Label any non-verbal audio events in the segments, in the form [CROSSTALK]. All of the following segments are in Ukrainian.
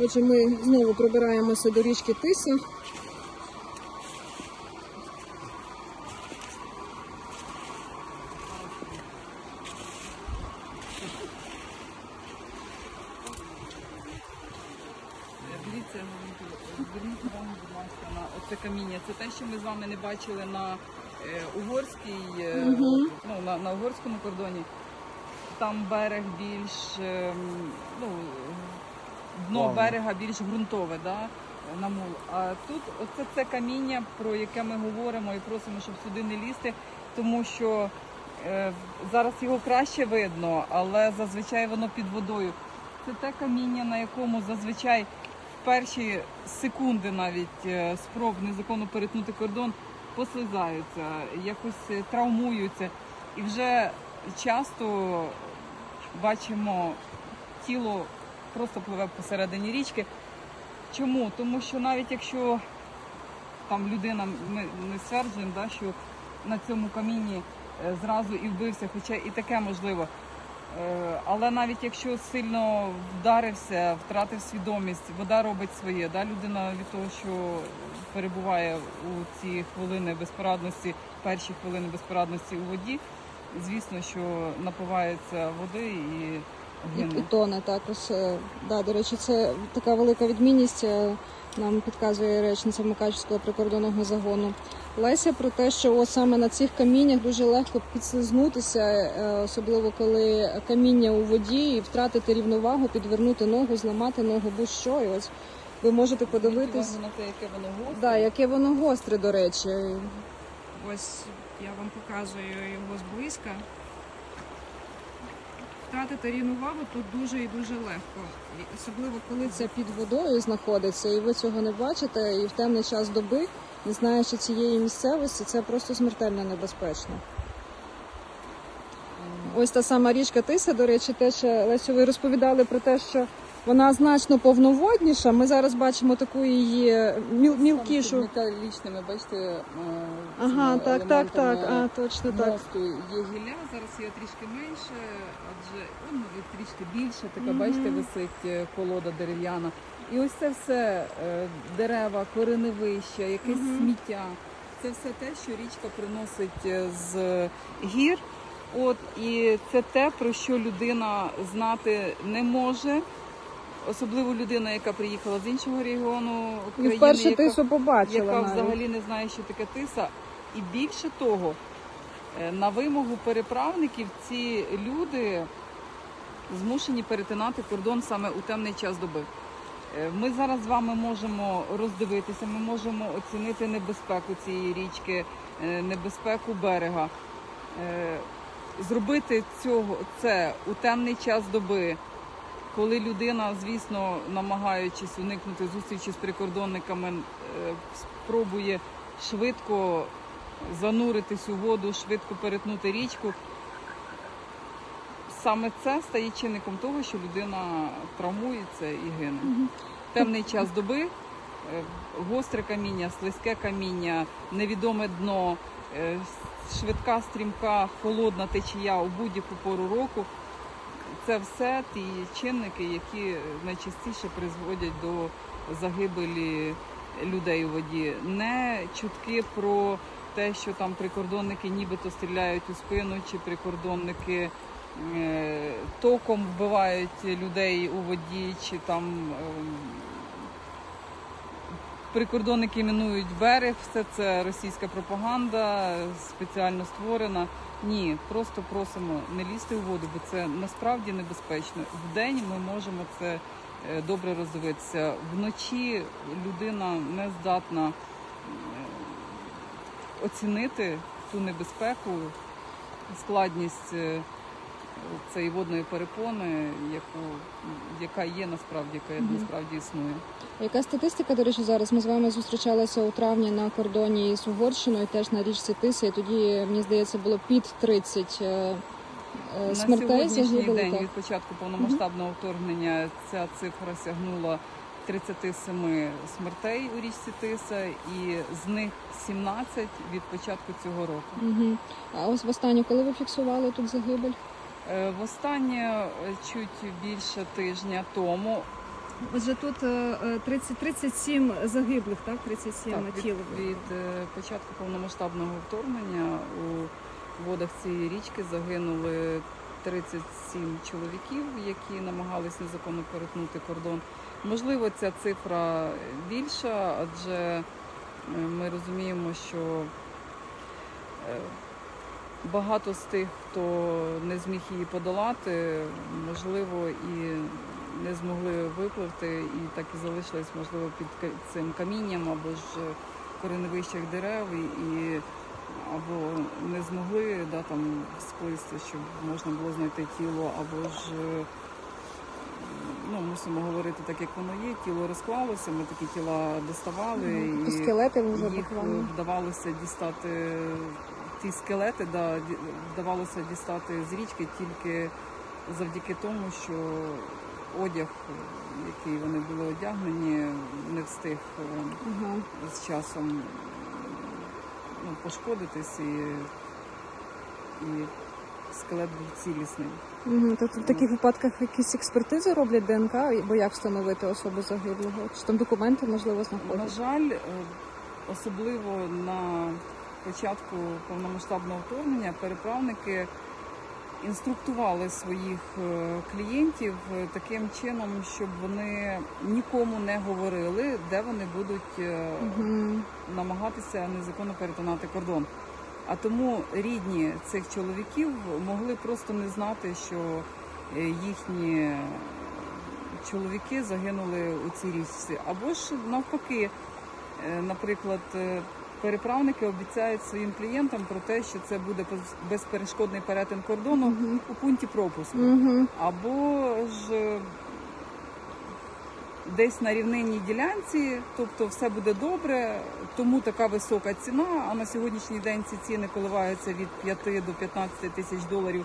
Отже, ми знову пробираємося до річки Тиса. Дивіться, зверніть увагу, будь ласка, на оце каміння. Це те, що ми з вами не бачили на е, угорській, е, Мгм. ну, на, на угорському кордоні. Там берег більш, ем, ну, дно Плавне. берега більш ґрунтове, да, на мул. А тут оце це каміння, про яке ми говоримо і просимо, щоб сюди не лізти, тому що е, зараз його краще видно, але зазвичай воно під водою. Це те каміння, на якому зазвичай в перші секунди навіть е, спроб незаконно перетнути кордон послизаються, якось е, травмуються. І вже часто бачимо тіло просто пливе посередині річки. Чому? Тому що навіть якщо там людина, ми не стверджуємо, да, що на цьому камінні е, зразу і вбився, хоча і таке можливо. Е, Але навіть якщо сильно вдарився, втратив свідомість, вода робить своє. Да? Людина від того, що перебуває у ці хвилини безпорадності, перші хвилини безпорадності у воді, звісно, що напивається води і І, і тоне також. е, Да, до речі, це така велика відмінність. е, Нам підказує речниця Мукачівського прикордонного загону. Леся про те, що ось саме на цих каміннях дуже легко підслизнутися, е, особливо коли каміння у воді, і втратити рівновагу, підвернути ногу, зламати ногу, будь-що. І ось ви можете подивитись, на те, яке воно гостре. да, яке воно гостре, до речі. Ось я вам показую його зблизька. Втратити рівновагу тут дуже і дуже легко. Особливо коли Це під водою знаходиться, і ви цього не бачите, і в темний час доби, не знаючи цієї місцевості, це просто смертельно небезпечно. Ось та сама річка Тиса, до речі, теж е, Лесю, ви розповідали про те, що вона значно повноводніша. Ми зараз бачимо таку її міл, мілкішу. Металічними, бачите, е, Ага, так, так, так. А, точно так. мосту є гілля, зараз є трішки менше, адже ну, трішки більше, така, Мгм. бачите, висить е, колода дерев'яна. І ось це все е, дерева, кореневища, якесь Мгм. сміття. Це все те, що річка приносить з гір. От і це те, про що людина знати не може. Особливо людина, яка приїхала з іншого регіону І України, вперше яка тису побачила. яка навіть. взагалі не знає, що таке тиса. І більше того, е, на вимогу переправників ці люди змушені перетинати кордон саме у темний час доби. Е, Ми зараз з вами можемо роздивитися, ми можемо оцінити небезпеку цієї річки, е, небезпеку берега. Зробити цього це у темний час доби, коли людина, звісно, намагаючись уникнути зустрічі з прикордонниками, е, спробує швидко зануритись у воду, швидко перетнути річку. Саме це стає чинником того, що людина травмується і гине. Мгм. Темний час доби, е, гостре каміння, слизьке каміння, невідоме дно, е, швидка, стрімка, холодна течія у будь-яку пору року. Це все ті чинники, які найчастіше призводять до загибелі людей у воді. Не чутки про те, що там прикордонники нібито стріляють у спину, чи прикордонники е, током вбивають людей у воді, чи там ем, прикордонники мінують берег. Все це російська пропаганда, спеціально створена. Ні, просто просимо не лізти у воду, бо це насправді небезпечно. Вдень ми можемо це е, добре роздивитися. Вночі людина не здатна е, оцінити ту небезпеку, складність е, цієї водної перепони, яку, яка є насправді, яка Мгм. насправді існує. Яка статистика, до речі, зараз ми з вами зустрічалися у травні на кордоні з Угорщиною, теж на річці Тиса, і тоді, мені здається, було під 30 е, е, На сьогоднішній загиблих. день так. від початку повномасштабного вторгнення ця цифра сягнула 37 смертей у річці Тиса, і з них 17 від початку цього року. Угу. А ось востаннє, коли ви фіксували тут загибель? Е, Востаннє е, чуть більше тижня тому Отже, тут е, е, 30, 37 загиблих, так? 37 Так, на від, від початку повномасштабного вторгнення у водах цієї річки загинули 37 чоловіків, які намагались незаконно перетнути кордон. Можливо, ця цифра більша, адже ми розуміємо, що багато з тих, хто не зміг її подолати, можливо, і не змогли випливти, і так і залишились, можливо, під цим камінням або ж кореневищах дерев, і, або не змогли да, там сплисти, щоб можна було знайти тіло, або ж е, ну, мусимо говорити так, як воно є. Тіло розклалося, ми такі тіла доставали. І скелети вже їх буквально. вдавалося дістати ті скелети, да, вдавалося дістати з річки тільки завдяки тому, що одяг, який вони були одягнені, не встиг Ага. з часом ну, пошкодитись і, і скелет був цілісний. Угу. Тобто в таких випадках якісь експертизи роблять ДНК, бо як встановити особу загиблого? Чи там документи можливо На жаль, е, особливо на початку повномасштабного вторгнення переправники інструктували своїх е, клієнтів е, таким чином, щоб вони нікому не говорили, де вони будуть Угу. намагатися незаконно перетинати кордон. А тому рідні цих чоловіків могли просто не знати, що їхні чоловіки загинули у цій річці. Або ж навпаки, наприклад, переправники обіцяють своїм клієнтам про те, що це буде безперешкодний перетин кордону Угу. у пункті пропуску. Угу. Або ж е, десь на рівнинній ділянці, тобто все буде добре, тому така висока ціна. А на сьогоднішній день ці ціни коливаються від 5 до 15 тисяч доларів.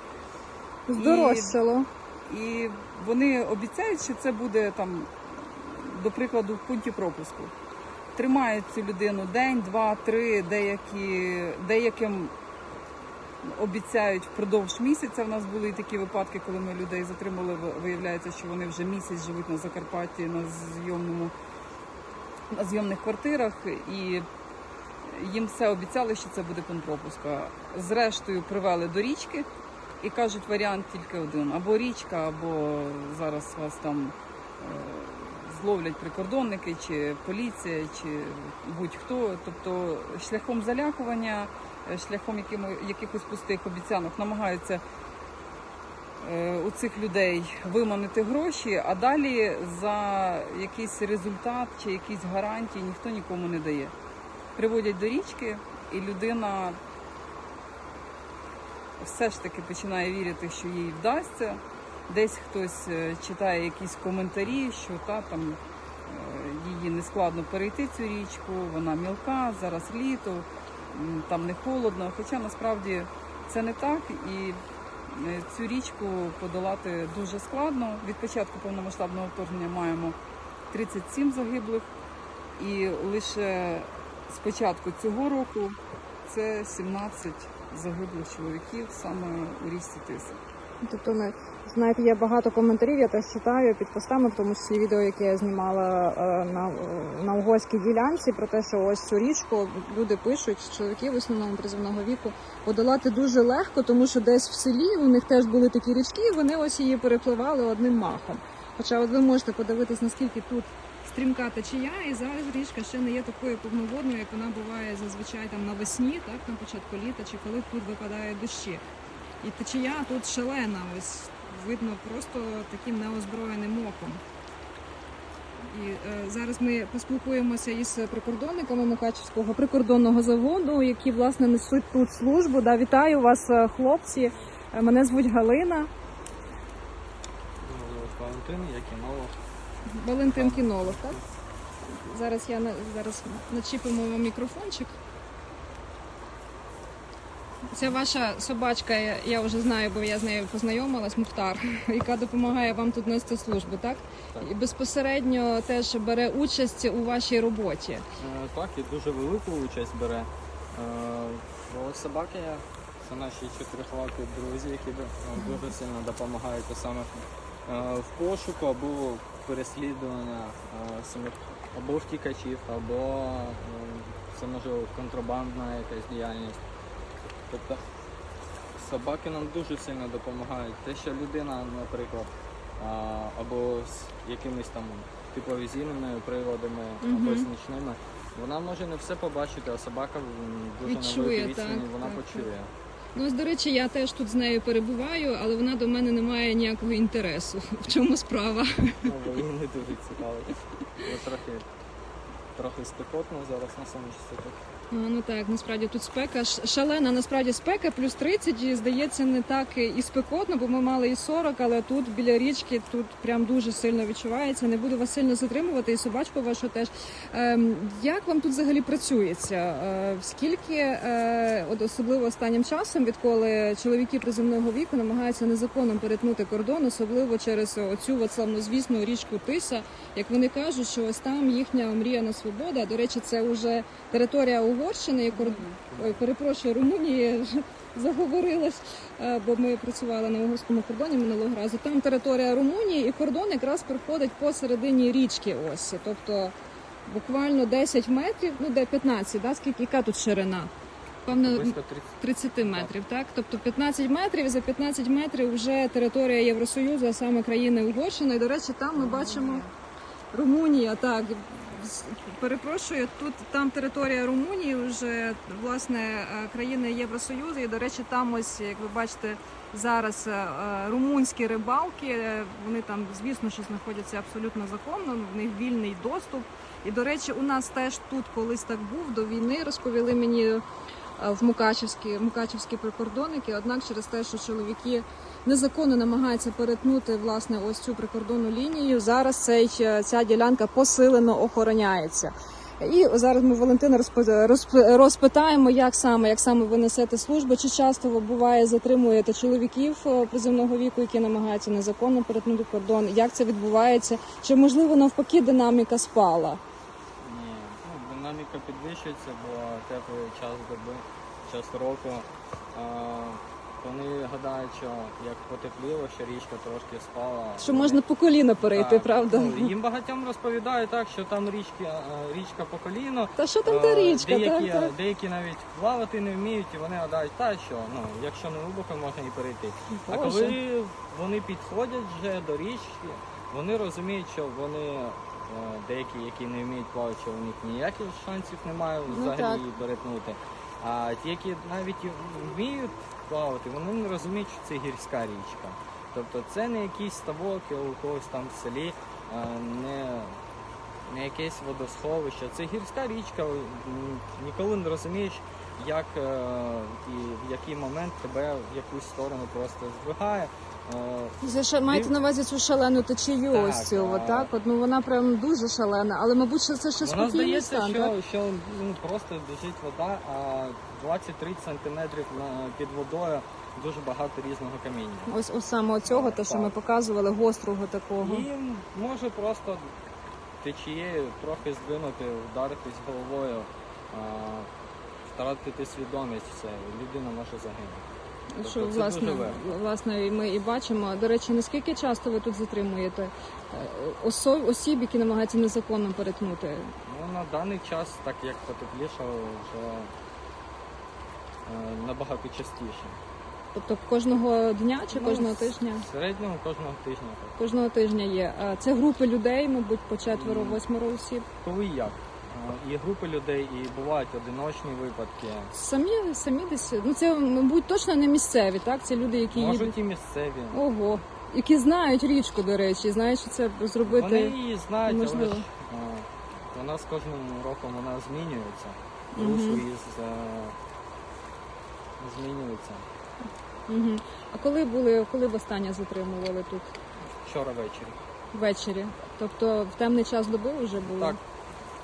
Здорожчало. І вони обіцяють, що це буде там, до прикладу, в пункті пропуску. Тримають цю людину день, два, три, деякі, деяким обіцяють впродовж місяця. У нас були і такі випадки, коли ми людей затримали. Виявляється, що вони вже місяць живуть на Закарпатті на зйомному на зйомних квартирах, і їм все обіцяли, що це буде пункт пропуска. Зрештою, привели до річки і кажуть, варіант тільки один: або річка, або зараз вас там е, зловлять прикордонники, чи поліція, чи будь-хто. Тобто шляхом залякування, е, шляхом якихось пустих обіцянок намагаються е, у цих людей виманити гроші, а далі за якийсь результат чи якісь гарантії ніхто нікому не дає. Приводять до річки, і людина все ж таки починає вірити, що їй вдасться. Десь хтось е, читає якісь коментарі, що та там е, її не складно перейти цю річку, вона мілка, зараз літо, там не холодно. Хоча насправді це не так, і е, цю річку подолати дуже складно. Від початку повномасштабного вторгнення маємо 37 загиблих, і лише з початку цього року це 17 загиблих чоловіків саме у річці Тиса. Тобто, не знаєте, є багато коментарів, я теж читаю під постами, в тому числі відео, яке я знімала е, на, на угорській ділянці, про те, що ось цю річку люди пишуть, чоловіки в основному призовного віку, подолати дуже легко, тому що десь в селі у них теж були такі річки, і вони ось її перепливали одним махом. Хоча от ви можете подивитись, наскільки тут стрімка течія, і зараз річка ще не є такою повноводною, як вона буває зазвичай там навесні, так на початку літа, чи коли тут випадають дощі. І течія тут шалена, ось видно просто таким неозброєним оком. І е, зараз ми поспілкуємося із прикордонниками Мукачівського прикордонного заводу, які власне несуть тут службу. Да, вітаю вас, е, хлопці. Е, Мене звуть Галина. Валентин, як і мова. Валентин кінолог, так? Зараз я зараз начіпимо вам мікрофончик. Це ваша собачка, я, вже знаю, бо я з нею познайомилась, Мухтар, [LAUGHS] яка допомагає вам тут нести службу, так? Так. І безпосередньо теж бере участь у вашій роботі. Е, Так, і дуже велику участь бере. Е, собаки це наші чотирихлапі друзі, які е, дуже сильно допомагають саме е, в пошуку або переслідування самих або втікачів, або це може контрабандна якась діяльність. Тобто собаки нам дуже сильно допомагають. Те, що людина, наприклад, або з якимись там тепловізійними приладами, або Мгм. з нічними, вона може не все побачити, а собака дуже на Відчує, великій відстані, вона так, почує. Ну, ось, до речі, я теж тут з нею перебуваю, але вона до мене не має ніякого інтересу. [LAUGHS] В чому справа? Ну, їй не дуже цікаво. Трохи, трохи спекотно зараз на сонечці тут. Ну так, насправді тут спека шалена, насправді спека, плюс 30, і здається, не так і спекотно, бо ми мали і 40, але тут біля річки тут прям дуже сильно відчувається. Не буду вас сильно затримувати, і собачку вашу теж. Ем, як вам тут взагалі працюється? Е, скільки, е, от особливо останнім часом, відколи чоловіки приземного віку намагаються незаконно перетнути кордон, особливо через оцю от славнозвісну річку Тиса, як вони кажуть, що ось там їхня мріяна свобода. До речі, це вже територія Угорщини кор... Ой, перепрошую, Румунії [LAUGHS] заговорилась, е, бо ми працювали на угорському кордоні минулого разу. Там територія Румунії і кордон якраз проходить посередині річки. Ось, тобто буквально 10 метрів, ну де 15, да? скільки яка тут ширина? Певно, Близько 30 30 метрів, так? Тобто 15 метрів, і за 15 метрів вже територія Євросоюзу, а саме країни Угорщини. І, до речі, там ми бачимо Румунія, так. Перепрошую, тут там територія Румунії, вже власне е, країни Євросоюзу. І, до речі, там ось, як ви бачите, зараз е, е, румунські рибалки. Вони там, звісно, що знаходяться абсолютно законно, в них вільний доступ. І, до речі, у нас теж тут колись так був до війни, розповіли мені в Мукачевські, Мукачевські прикордонники. Однак через те, що чоловіки незаконно намагаються перетнути власне ось цю прикордонну лінію, зараз цей, е, ця ділянка посилено охороняється. І зараз ми Валентина розпи- розпитаємо, як саме, як саме ви несете службу, чи часто ви буває затримуєте чоловіків е, приземного віку, які намагаються незаконно перетнути кордон. Як це відбувається? Чи можливо навпаки динаміка спала? Динаміка підвищується, бо теплий час доби, час року. Вони гадають, що як потепліло, що річка трошки спала. Що можна по коліна перейти, Так, правда? ну, їм багатьом розповідають так, що там річки, річка по коліно. Та що там та Е, річка? Деякі, так, так. деякі навіть плавати не вміють, і вони гадають, та що, ну, якщо не глибоко, можна і перейти. А коли вони підходять вже до річки, вони розуміють, що вони деякі, які не вміють плавати, у них ніяких шансів немає Ну, взагалі так. її перетнути. А ті, які навіть і вміють плавати, вони не розуміють, що це гірська річка. Тобто це не якийсь ставок у когось там в селі, не, не якесь водосховище. Це гірська річка, ніколи не розумієш, як е, і в який момент тебе в якусь сторону просто здвигає. Е, Це маєте на увазі цю шалену течію, Так, ось цю, а- так? От, ну вона прям дуже шалена, але мабуть, що це ще спокійний здається, стан, так? що, що ну, просто біжить вода, а 20-30 сантиметрів на- під водою дуже багато різного каміння. Ось ось саме цього, те, що ми показували, гострого такого. І може просто течією трохи здвинути, вдаритись головою, а, втратити свідомість, все, людина може загинути. Тобто Що це власне, дуже легко. власне, ми і бачимо. До речі, наскільки часто ви тут затримуєте е, осо- осіб, які намагаються незаконно перетнути? Ну, на даний час, так як потеплішало, вже е, набагато частіше. Тобто кожного дня чи Ну, кожного тижня? В середньому кожного тижня так. Кожного тижня є. А Це групи людей, мабуть, по четверо, восьмеро осіб. Коли як. І групи людей, і бувають одиночні випадки. Самі самі десь ну це мабуть точно не місцеві, так? Це люди, які їдуть. Можуть і місцеві. Ого, які знають річку, до речі, знають, що це зробити. Вони її знають, але ж е, вона з кожним роком вона змінюється. Мгм. Русло її з- е, змінюється. Угу. А коли були, коли востаннє затримували тут Вчора ввечері. ввечері? Тобто в темний час доби вже було? Так.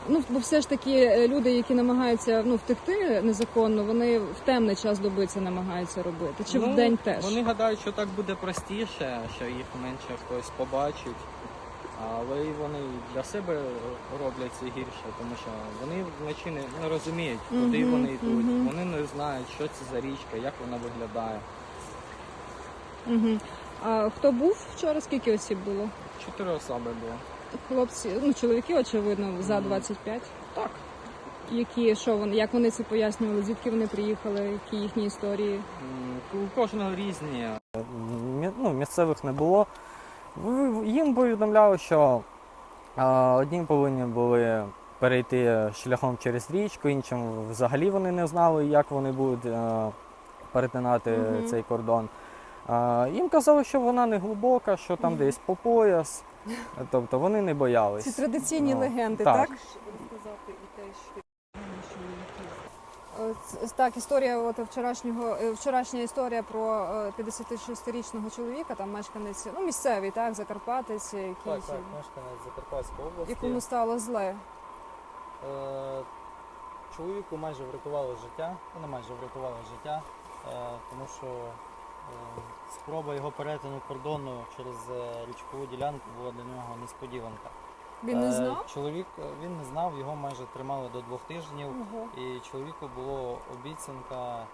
Ну, бо все ж таки е, люди, які намагаються ну, втекти незаконно, вони в темний час доби це намагаються робити. Чи Ну, в день теж? Вони гадають, що так буде простіше, що їх менше хтось побачить. Але вони для себе роблять це гірше, тому що вони вночі не, не розуміють, куди Мгм, вони йдуть. мгм. Вони не знають, що це за річка, як вона виглядає. Угу. А хто був вчора? Скільки осіб було? Чотири особи було. Хлопці, ну чоловіки, очевидно, за 25. Так. Які що вони, як вони це пояснювали, звідки вони приїхали, які їхні історії? У кожного різні. Мі- Ну, місцевих не було. Їм повідомляли, що а, одні повинні були перейти шляхом через річку, іншим взагалі вони не знали, як вони будуть е, перетинати Мгм. цей кордон. А, Їм казали, що вона не глибока, що там Мгм. десь по пояс. Тобто вони не боялись. Ці традиційні Ну, легенди, так. так? Е, Так, історія от вчорашнього е, вчорашня історія про е, 56-річного чоловіка, там мешканець, ну місцевий, так, Закарпатець, який мешканець Закарпатської області. якому стало зле. Е, чоловіку майже врятували життя, ну не майже врятували життя, е, тому що е, спроба його перетину кордону через е, річкову ділянку була для нього несподіванка. Він не Е, знав? Чоловік е, він не знав, його майже тримали до двох тижнів. Ого. І чоловіку було обіцянка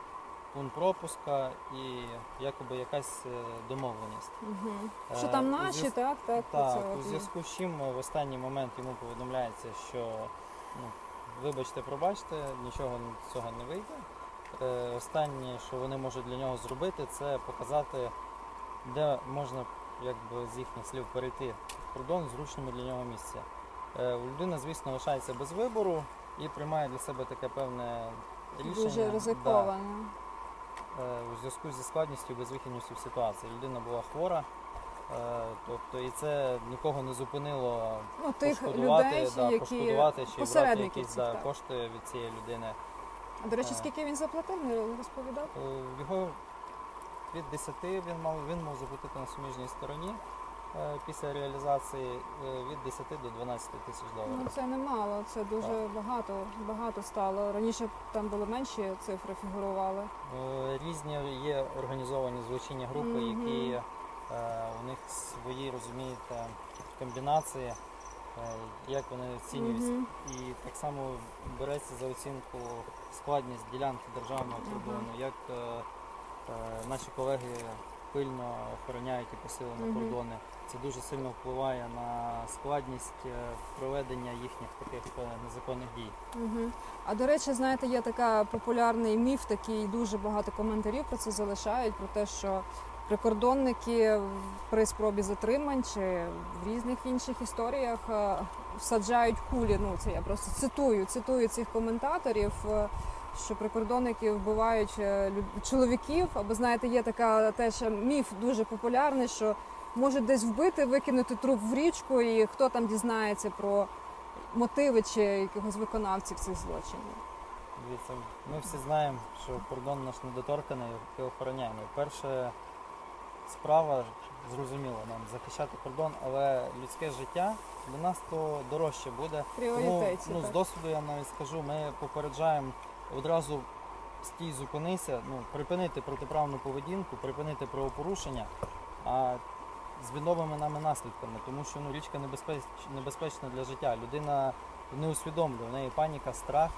пункт пропуска і якоби якась домовленість. Угу. Що там наші, зв'яз- так? Так, Так, у зв'язку з чим в останній момент йому повідомляється, що ну, вибачте, пробачте, нічого з цього не вийде. Е, останнє, що вони можуть для нього зробити, це показати, де можна якби, з їхніх слів перейти в кордон в зручному для нього місці. Е, людина, звісно, лишається без вибору і приймає для себе таке певне рішення. Дуже Да. ризиковано. Е, у зв'язку зі складністю і безвихідністю ситуації. Людина була хвора, тобто і це нікого не зупинило Ну, тих пошкодувати, людей, да, які пошкодувати чи брати якісь да, кошти від цієї людини. До речі, скільки він заплатив, не розповідав? Е, Його від 10 він мав, він мав заплатити на суміжній стороні е, після реалізації е, від 10 до 12 тисяч доларів. Ну це немало, це дуже багато, багато стало. Раніше там були менші цифри фігурували. Е, Різні є організовані злочинні групи, Мгм. які е, у них свої, розумієте, комбінації, як вони оцінюються. Мгм. І так само береться за оцінку складність ділянки державного кордону, як е, е, наші колеги пильно охороняють і посилено Мгм. кордони. Це дуже сильно впливає на складність е, проведення їхніх таких е, незаконних дій. Угу. А до речі, знаєте, є така популярний міф, такий дуже багато коментарів про це залишають, про те, що прикордонники при спробі затримань чи в різних інших історіях е, всаджають кулі. Ну це я просто цитую, цитую цих коментаторів. е, Що прикордонники вбивають е, чоловіків, або знаєте, є така теж міф дуже популярний, що можуть десь вбити, викинути труп в річку, і хто там дізнається про мотиви чи якихось виконавців цих злочинів. Дивіться, ми всі знаємо, що кордон наш недоторканий і охороняємо. Перша справа, зрозуміло, нам захищати кордон, але людське життя для нас то дорожче буде. Тому ну, з досвіду я навіть скажу, ми попереджаємо одразу стій, зупинися, ну, припинити протиправну поведінку, припинити правопорушення, а з відомими нами наслідками, тому що ну, річка небезпеч... небезпечна для життя. Людина не усвідомлює, в неї паніка, страх.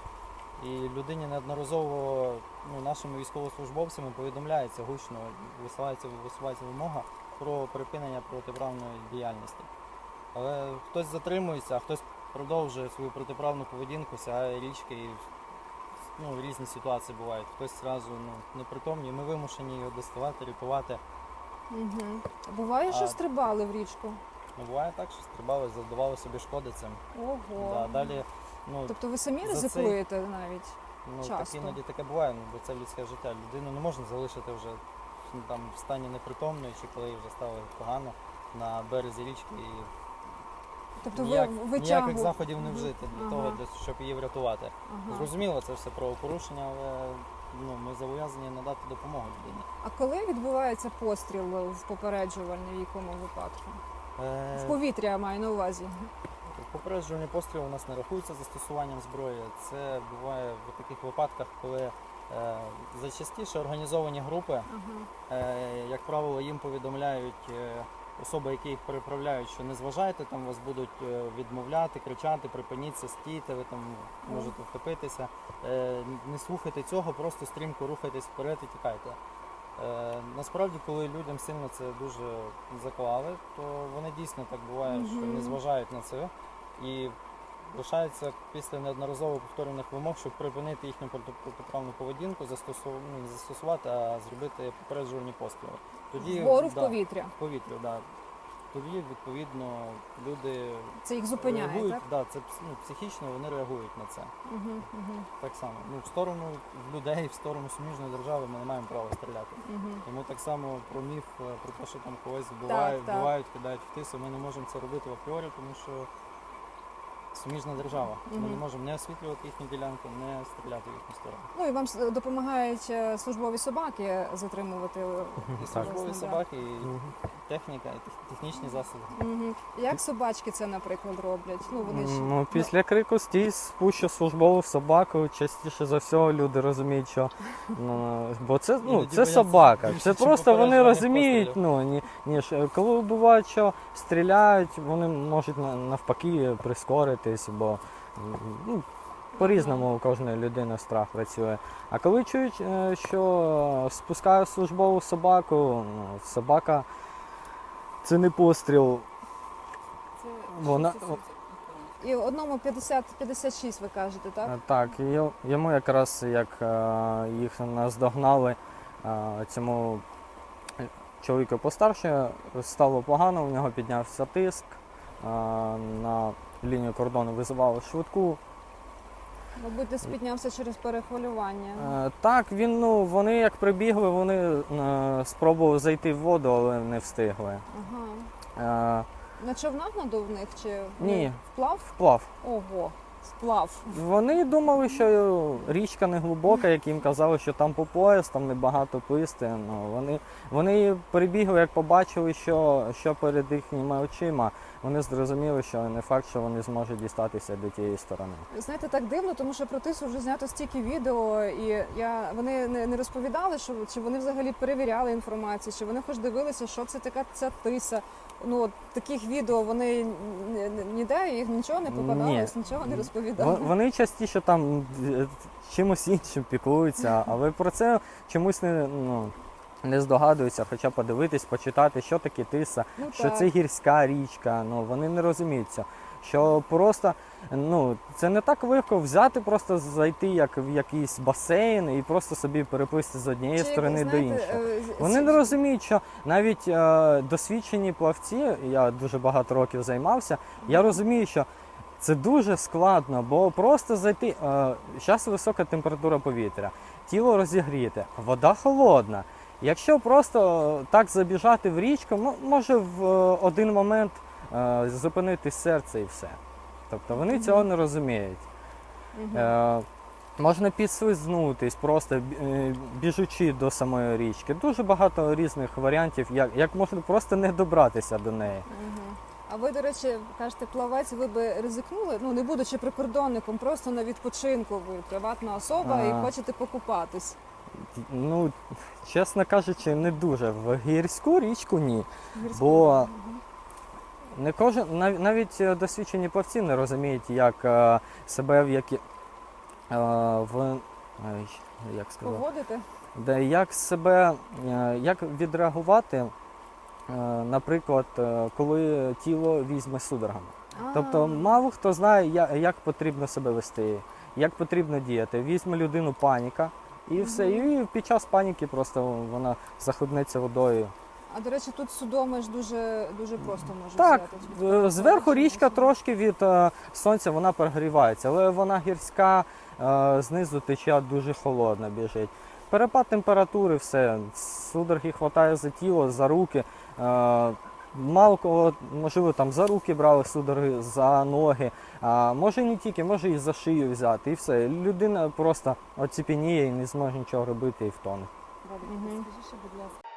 І людині неодноразово ну, нашими військовослужбовцями повідомляється гучно, висувається, висувається вимога про припинення протиправної діяльності. Але хтось затримується, а хтось продовжує свою протиправну поведінку, сягає річки і ну, різні ситуації бувають. Хтось одразу ну, непритомний, ми вимушені його доставати, рятувати. Угу. Буває, що А- стрибали в річку. Ну, буває так, що стрибали, завдавали собі шкоди цим. Ого. Да, далі, ну, Тобто ви самі за ризикуєте навіть. Ну, Часто. так іноді таке буває, ну, бо це людське життя. Людину не можна залишити вже ну, там, в стані непритомної, чи коли їй вже стало погано на березі річки. І Тобто ніяк, ви ніяких заходів не Мгм. вжити для Ага. того, для- щоб її врятувати. Ага. Зрозуміло, це все правопорушення, але ну, ми зобов'язані надати допомогу людині. А коли відбувається постріл в попереджувальний в якому випадку? В Е, повітря я маю на увазі. Попереджувальний постріл у нас не рахується застосуванням зброї. Це буває в таких випадках, коли е, зачастіше організовані групи Е, Як правило, їм повідомляють е, особи, які їх переправляють, що не зважайте, там вас будуть е, відмовляти, кричати, припиніться, стійте, ви там можете втопитися. Е, Не слухайте цього, просто стрімко рухайтесь вперед і тікайте. Е, насправді, коли людям сильно це дуже заклали, то вони дійсно так буває, що не зважають на це і лишаються після неодноразово повторених вимог, щоб припинити їхню проти- протиправну поведінку, застосу- ну, не застосувати, а зробити попереджувальні постріли. Тоді Вгору в да, повітря. в повітря, да. Тоді, відповідно, люди Це їх зупиняє, реагують, так? да, це ну, психічно вони реагують на це. Угу, угу, Так само. Ну, в сторону людей, в сторону суміжної держави ми не маємо права стріляти. угу. Тому так само про міф, е, про те, що там когось вбивають, так. вбивають, кидають в тису, ми не можемо це робити в апріорі, тому що суміжна держава. Ми не можемо не освітлювати їхню ділянку, не стріляти в їхню сторону. Ну і вам допомагають е, службові собаки затримувати. е, І службові Власне, да. собаки, і техніка, і тех- технічні засоби. Мгм. Як собачки це, наприклад, роблять? Ну вони ж Ну, після крику стій спущу службову собаку. Частіше за всього люди розуміють, що ну, бо це ну Іноді це бояться собака. більше, Це чим просто вони розуміють. Ну ні, ніж е, коли бувають, що стріляють, вони можуть на- навпаки прискоритись, бо ну, по-різному у кожної людини страх працює. А коли чують, е, що спускаю службову собаку, ну, собака це не постріл. це Вона і одному 50-56 ви кажете, так? Е, Так, йому якраз як е, їх наздогнали цьому чоловіку постарше, стало погано, у нього піднявся тиск. На лінію кордону визивали швидку. Мабуть, десь піднявся через перехвилювання. Е, Так, він, ну, вони як прибігли, вони е, спробували зайти в воду, але не встигли. Ага. Е, На човнах надувних чи Ні. вплав? Вплав. Ого, сплав. Вони думали, що річка не глибока, як їм казали, що там по пояс, там небагато писти. Ну, вони, вони перебігли, як побачили, що, що перед їхніми очима. Вони зрозуміли, що не факт, що вони зможуть дістатися до тієї сторони. Знаєте, так дивно, тому що про тису вже знято стільки відео, і я вони не, не розповідали, що чи вони взагалі перевіряли інформацію, чи вони хоч дивилися, що це така ця тиса. Ну от таких відео вони ніде їх нічого не попадалось, нічого не розповідали. Вони частіше там е, чимось іншим піклуються, але про це чомусь не, ну, не здогадуються, хоча подивитись, почитати, що таке тиса. Ну, що так. це гірська річка. Ну вони не розуміються. Що просто ну це не так легко взяти, просто зайти як в якийсь басейн і просто собі переплисти з однієї Чи, сторони знаєте, до іншої. е, Вони не розуміють, що навіть е, досвідчені плавці, я дуже багато років займався, я розумію, що це дуже складно, бо просто зайти. Зараз висока температура повітря, тіло розігріте, вода холодна. Якщо просто так забіжати в річку, мо- може в е, один момент е, зупинити серце і все. Тобто вони цього не розуміють. Е, можна підслизнутись, просто біжучи до самої річки. Дуже багато різних варіантів, як, як можна просто не добратися до неї. А ви, до речі, кажете, плавець, ви би ризикнули, ну не будучи прикордонником, просто на відпочинку ви приватна особа А. і хочете покупатись. Ну, чесно кажучи, не дуже. В гірську річку ні. Гірську. Бо не кожен, нав- навіть е, досвідчені плавці не розуміють, як е, себе в які. е, в, ай, як сказати? Де як себе, е, як відреагувати, е, наприклад, е, коли тіло візьме судорогами. Тобто мало хто знає, я- як потрібно себе вести, як потрібно діяти. Візьме людину паніка і все. І під час паніки просто вона захлебнеться водою. А до речі, тут судоми ж дуже дуже просто може Так, взяти. е, зверху річка трошки від е, сонця вона прогрівається, але вона гірська, е, знизу течія дуже холодна біжить. Перепад температури, все, судороги хватає за тіло, за руки. Е, Мало кого, можливо, там за руки брали судороги, за ноги, а може не тільки, може і за шию взяти, і все. Людина просто оціпеніє і не зможе нічого робити і втоне. Скажи ще, будь ласка,